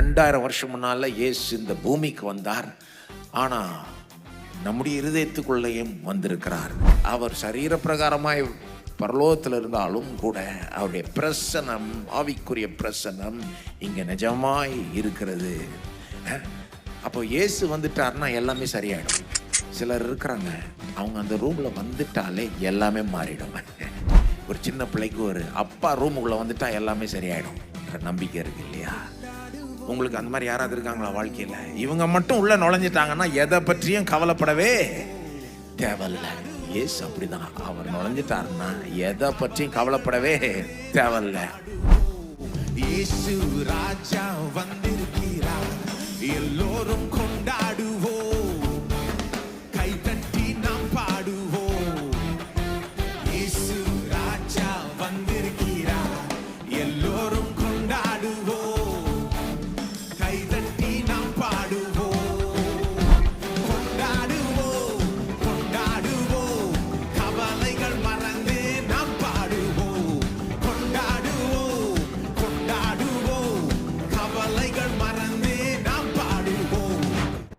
ரெண்டாயிரம் வருஷம் முன்னால் இயேசு இந்த பூமிக்கு வந்தார். ஆனால் நம்முடைய இருதயத்துக்குள்ளேயும் வந்திருக்கிறார். அவர் சரீர பிரகாரமாய் பரலோகத்தில் இருந்தாலும் கூட அவருடைய பிரசனம் ஆவிக்குரிய பிரசனம் இங்கே நிஜமாய் இருக்கிறது. அப்போ இயேசு வந்துட்டார்னா எல்லாமே சரியாயிடும். சிலர் இருக்கிறாங்க அவங்க அந்த ரூமில் வந்துட்டாலே எல்லாமே மாறிடும். ஒரு சின்ன பிள்ளைக்கு ஒரு அப்பா ரூமுக்குள்ளே வந்துட்டால் எல்லாமே சரியாயிடும் நம்பிக்கை இருக்கு இல்லையா? உங்களுக்கு அந்த மாதிரி யாராவது இருக்காங்களா வாழ்க்கையில்? இவங்க மட்டும் உள்ள நுழைஞ்சிட்டாங்கன்னா எதை பற்றியும் கவலைப்படவே தேவையில்லை. ஏஸ் அப்படிதான். அவர் நுழைஞ்சிட்டாருன்னா எதை பற்றியும் கவலைப்படவே தேவையில்லை. இயேசு ராஜா வந்திருக்கிறார். எல்லோரும்